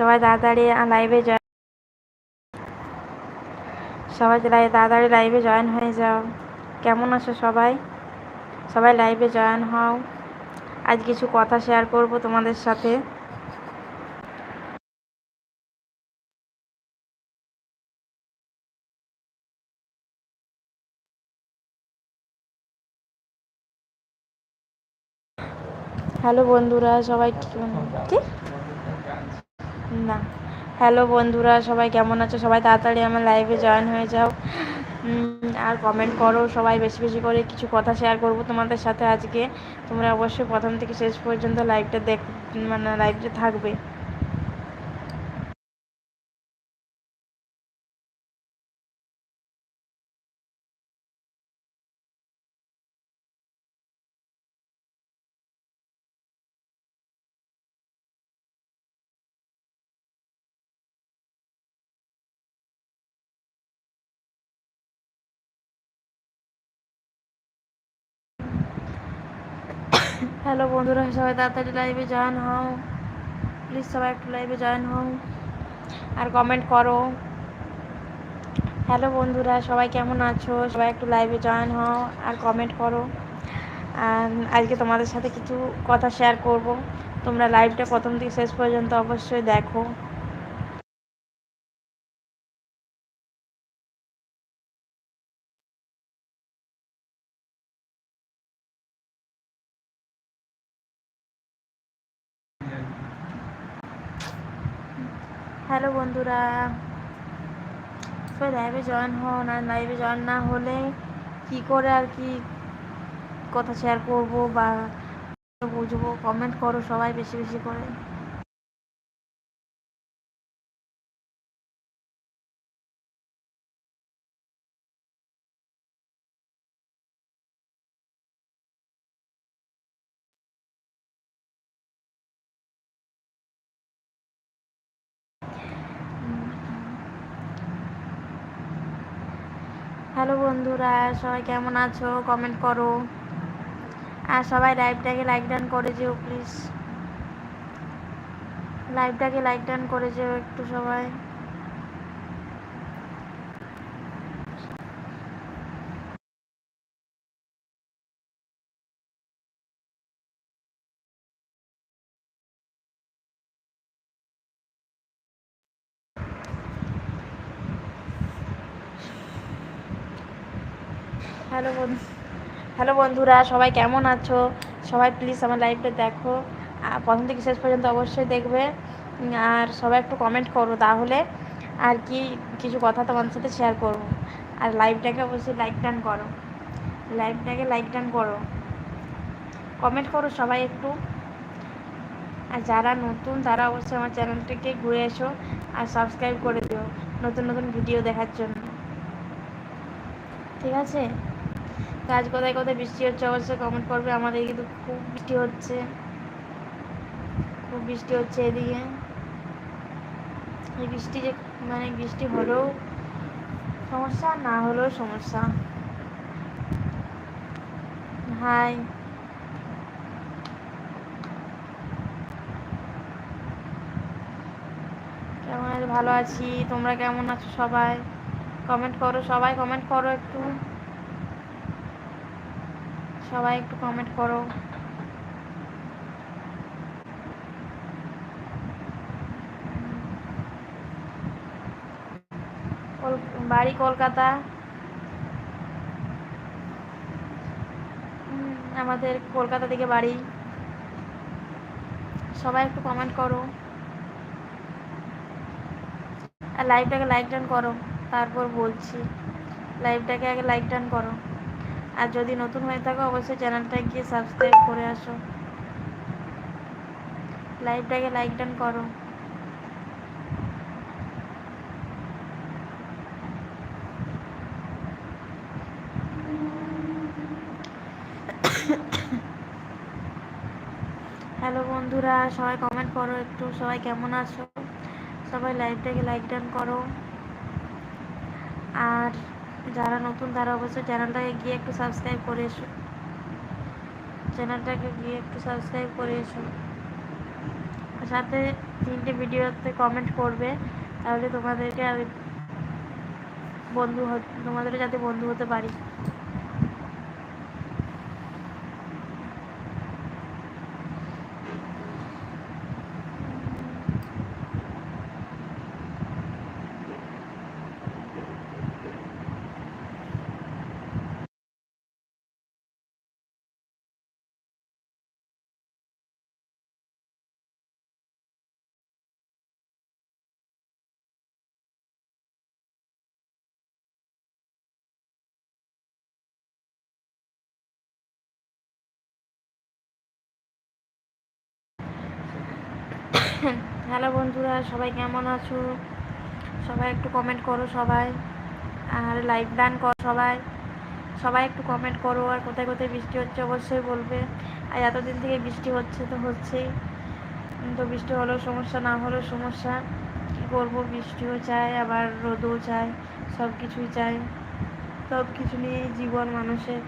সবাই তাড়াতাড়ি লাইভে জয়েন সবাই তাড়াতাড়ি লাইভে জয়েন হয়ে যাও। কেমন আছো সবাই? সবাই লাইভে জয়েন হও। আজ কিছু কথা শেয়ার করব তোমাদের সাথে। হ্যালো বন্ধুরা, সবাই কি? না। হ্যালো বন্ধুরা, সবাই কেমন আছো? সবাই তাড়াতাড়ি আমার লাইভে জয়েন হয়ে যাও। আর কমেন্ট করো, সবাই বেশি বেশি করে কিছু কথা শেয়ার করব তোমাদের সাথে আজকে। তোমরা অবশ্যই প্রথম থেকে শেষ পর্যন্ত লাইভটা দেখ মানে লাইভটা থাকবে। হ্যালো বন্ধুরা, সবাই তাড়াতাড়ি লাইভে জয়েন হও। প্লিজ সবাই একটু লাইভে জয়েন হও আর কমেন্ট করো। হ্যালো বন্ধুরা, সবাই কেমন আছো? সবাই একটু লাইভে জয়েন হও আর কমেন্ট করো। আর আজকে তোমাদের সাথে কিছু কথা শেয়ার করব। তোমরা লাইভটা প্রথম থেকে শেষ পর্যন্ত অবশ্যই দেখো। হ্যালো বন্ধুরা। সবাই লাইভে জয়েন হন আর লাইভে জয়েন না হলে কি করে আর কি কথা শেয়ার করব বা বুঝব? কমেন্ট করো সবাই বেশি বেশি করে। হ্যালো বন্ধুরা, সবাই কেমন আছো? কমেন্ট করো। আর সবাই লাইভটাকে লাইক ডান করে যেও প্লিজ লাইভটাকে লাইক ডান করে যেও একটু সবাই। হ্যালো বন্ধু, হ্যালো বন্ধুরা, সবাই কেমন আছো? সবাই প্লিজ আমার লাইভটা দেখো। প্রথম থেকে শেষ পর্যন্ত অবশ্যই দেখবে। আর সবাই একটু কমেন্ট করো তাহলে। আর কি, কিছু কথা তোমাদের সাথে শেয়ার করব। আর লাইভটাকে অবশ্যই লাইক ডান করো। লাইভটাকে লাইক ডান করো। কমেন্ট করো সবাই একটু। আর যারা নতুন, তারা অবশ্যই আমার চ্যানেলটিকে ঘুরে এসো আর সাবস্ক্রাইব করে দিও নতুন নতুন ভিডিও দেখার জন্য। ঠিক আছে? আজ কোথায় কোথায় বৃষ্টি হচ্ছে অবশ্যই কমেন্ট করবে। আমাদের কিন্তু খুব বৃষ্টি হচ্ছে। খুব বৃষ্টি হচ্ছে এদিকে। এই বৃষ্টি যে মানে বৃষ্টি হলেও সমস্যা, না হলেও সমস্যা। হাই। কেমন ভালো আছি। তোমরা কেমন আছো সবাই? কমেন্ট করো, সবাই কমেন্ট করো একটু। সবাই একটু কমেন্ট করো। বাড়ি কলকাতা। আমাদের কলকাতা থেকে বাড়ি। সবাই একটু কমেন্ট করো। আর লাইভটাকে লাইক ডান করো, তারপর বলছি। লাইভটাকে আগে লাইক ডান করো। আর যদি নতুন হয়ে থাকো, অবশ্যই চ্যানেলটা গিয়ে সাবস্ক্রাইব করে আসো। লাইভটাকে লাইক ডান করো। হ্যালো বন্ধুরা, সবাই কমেন্ট করো একটু, সবাই কেমন আছো? সবাই লাইভটাকে লাইক ডান করো। আর যারা নতুন তারা অবশ্যই চ্যানেলটাকে গিয়ে একটু সাবস্ক্রাইব করে এসো। চ্যানেলটাকে গিয়ে একটু সাবস্ক্রাইব করে এসো। সাথে তিনটে ভিডিওতে কমেন্ট করবে, তাহলে তোমাদেরকে বন্ধু তোমাদের যাতে বন্ধু হতে পারি। হ্যালো বন্ধুরা, সবাই কেমন আছো? সবাই একটু কমেন্ট করো সবাই। আর লাইভ ডান করো সবাই। সবাই একটু কমেন্ট করো আর কোথায় কোথায় বৃষ্টি হচ্ছে অবশ্যই বলবে। আর এতদিন থেকে বৃষ্টি হচ্ছে তো হচ্ছেই। তো বৃষ্টি হলেও সমস্যা, না হলেও সমস্যা। কী করব? বৃষ্টিও চাই, আবার রোদও চাই সব কিছুই চাই। সব কিছু নিয়েই জীবন মানুষের।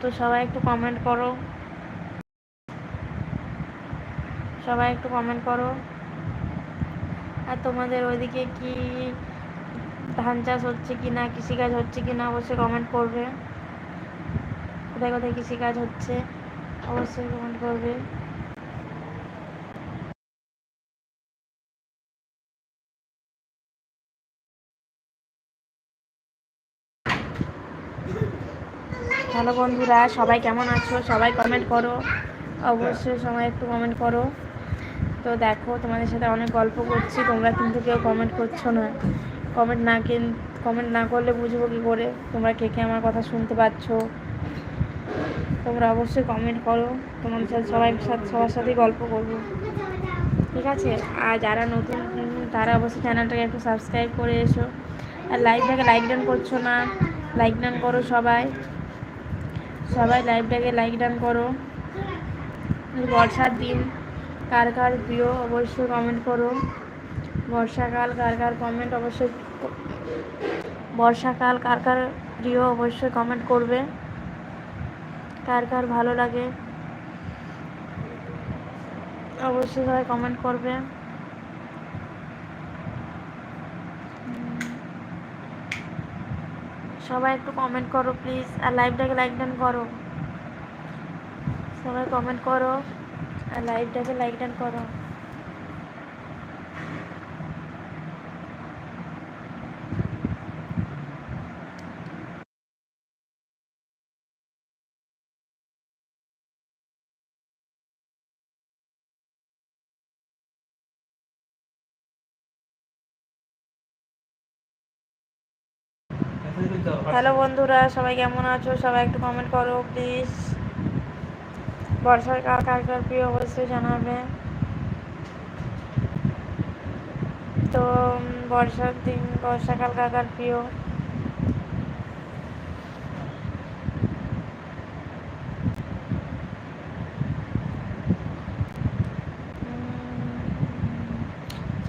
তো সবাই একটু কমেন্ট করো। সবাই একটু কমেন্ট করো। আর তোমাদের ওইদিকে কি ধান চাষ হচ্ছে কি না কৃষিকাজ হচ্ছে কি না অবশ্যই কমেন্ট করবে। কোথায় কোথায় কৃষিকাজ হচ্ছে অবশ্যই কমেন্ট করবে। হ্যালো বন্ধুরা, সবাই কেমন আছো? সবাই কমেন্ট করো। অবশ্যই সবাই একটু কমেন্ট করো। তো দেখো, তোমাদের সাথে অনেক গল্প করছি, তোমরা কিন্তু কেউ কমেন্ট করছ না। কমেন্ট না কিন কমেন্ট না করলে বুঝব কী করে? তোমরা কে কে আমার কথা শুনতে পাচ্ছ? তোমরা অবশ্যই কমেন্ট করো। তোমাদের সাথে সবাই সাথে, সবার সাথেই গল্প করব। ঠিক আছে? আর যারা নতুন তারা অবশ্যই চ্যানেলটাকে একটু সাবস্ক্রাইব করে এসো। আর লাইভটাকে লাইক ডান করছ না লাইক ডান করো সবাই। সবাই লাইভটাকে লাইক ডান করো। বর্ষার দিন। কার কার প্রিয় অবশ্যই কমেন্ট করো। বর্ষাকাল কার কার কমেন্ট অবশ্যই বর্ষাকাল কার কার প্রিয় অবশ্যই কমেন্ট করবে। কার কার ভালো লাগে অবশ্যই সবাই কমেন্ট করবে। সবাই একটু কমেন্ট করো প্লিজ আর লাইভটাকে লাইক ডান করো। সবাই কমেন্ট করো। আর লাইভটাকে লাইক ডান করো। হ্যালো বন্ধুরা সবাই কেমন আছো? সবাই একটু কমেন্ট করো প্লিজ বর্ষার কার কার কার প্রিয় অবশ্যই জানাবে তো বর্ষার দিন, বর্ষাকাল কার কার প্রিয়?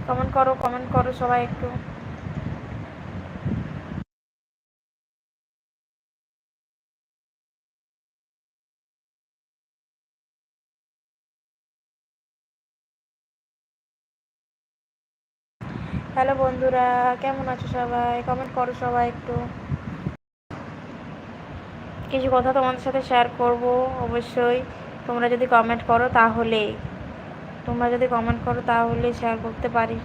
কমেন্ট করো কমেন্ট করো সবাই একটু। হ্যালো বন্ধুরা, কেমন আছো সবাই? কমেন্ট করো সবাই একটু। কিছু কথা তোমাদের সাথে শেয়ার করব, অবশ্যই। তোমরা যদি কমেন্ট করো তাহলে, তোমরা যদি কমেন্ট করো তাহলে শেয়ার করতে পারি।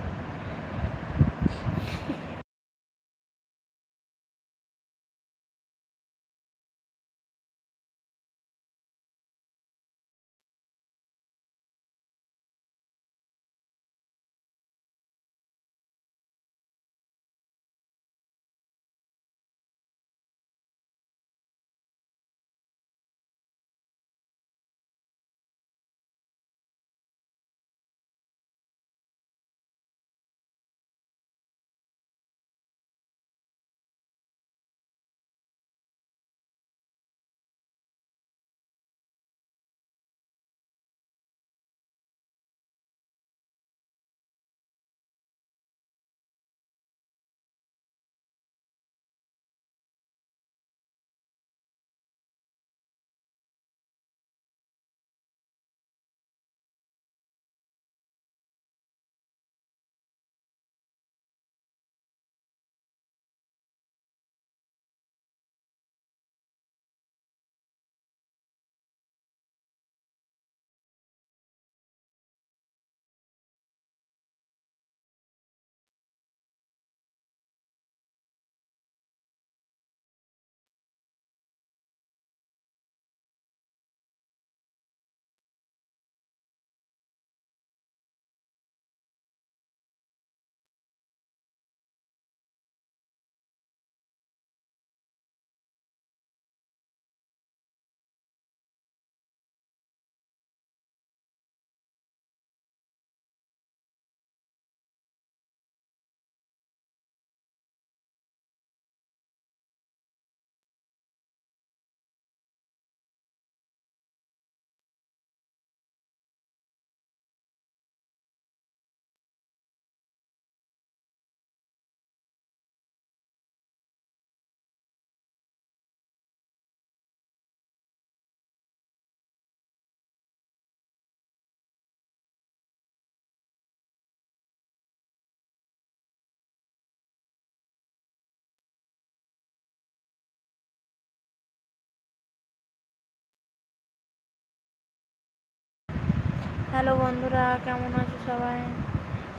হ্যালো বন্ধুরা কেমন আছো সবাই?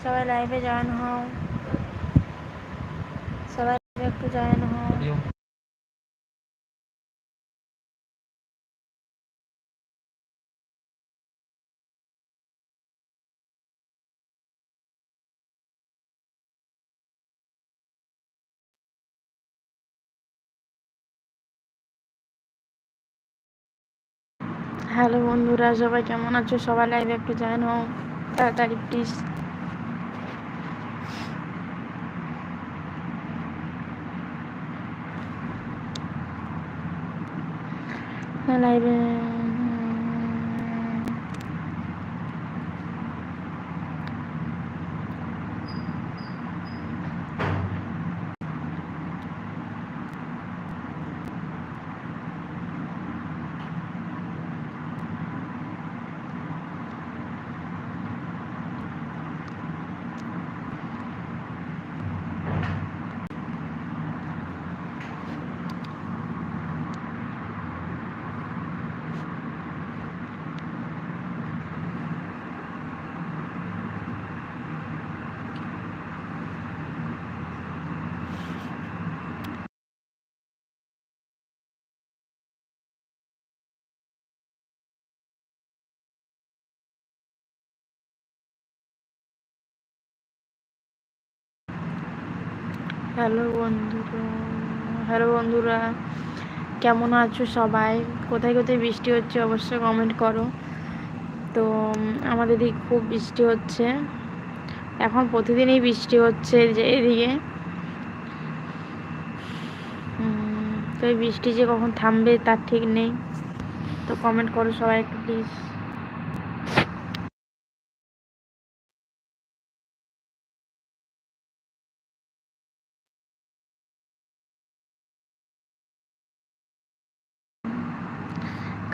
সবাই লাইভে জয়েন হও। সবাই একটু জয়েন হও। হ্যালো বন্ধুরা সবাই কেমন আছো? সবাই লাইভে একটু জয়েন হও তাড়াতাড়ি প্লিজ লাইভে হ্যালো বন্ধুরা হ্যালো বন্ধুরা, কেমন আছো সবাই? কোথায় কোথায় বৃষ্টি হচ্ছে অবশ্যই কমেন্ট করো। তো আমাদের দিকে খুব বৃষ্টি হচ্ছে। এখন প্রতিদিনই বৃষ্টি হচ্ছে যে এদিকে। তো বৃষ্টি যে কখন থামবে তার ঠিক নেই। তো কমেন্ট করো সবাই একটু প্লিজ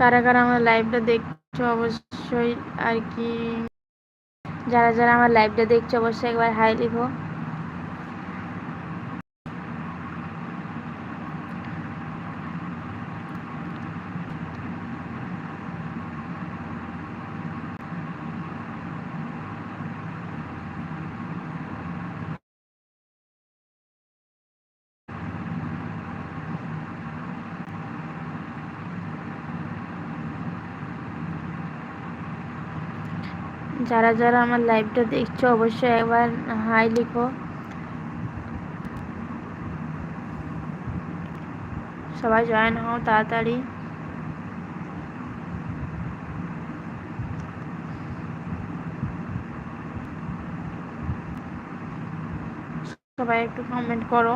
কারা কারা আমার লাইভটা দেখছ অবশ্যই আর কি। যারা যারা আমার লাইভটা দেখছ, অবশ্যই একবার হাই লিখো। যারা যারা আমার লাইভটা দেখছ, অবশ্যই একবার হাই লিখো। সবাই জয়েন হও তাড়াতাড়ি। সবাই একটু কমেন্ট করো।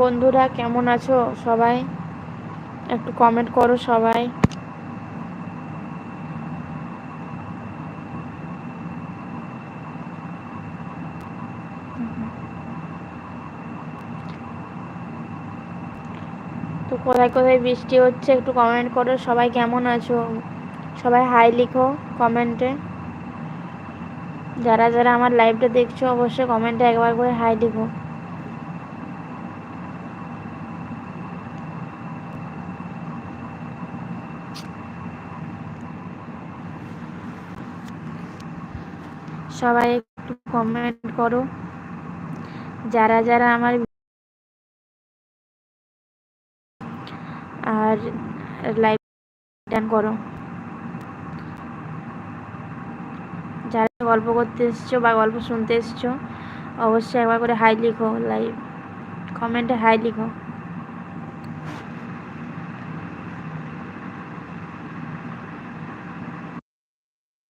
বন্ধুরা, কেমন আছো সবাই? একটু কমেন্ট করো সবাই। তো কোথায় কোথায় বৃষ্টি হচ্ছে একটু কমেন্ট করো সবাই, কেমন আছো? সবাই হাই লিখো কমেন্টে যারা যারা আমার লাইভটা দেখছ, অবশ্যই কমেন্টে একবার করে হাই লিখো। সবাই একটু কমেন্ট করো। যারা যারা আমার আর লাইভ ডান করো। যারা গল্প করতে এসছো বা গল্প শুনতে এসছো, অবশ্যই একবার করে হাই লিখো লাইভ কমেন্টে হাই লিখো।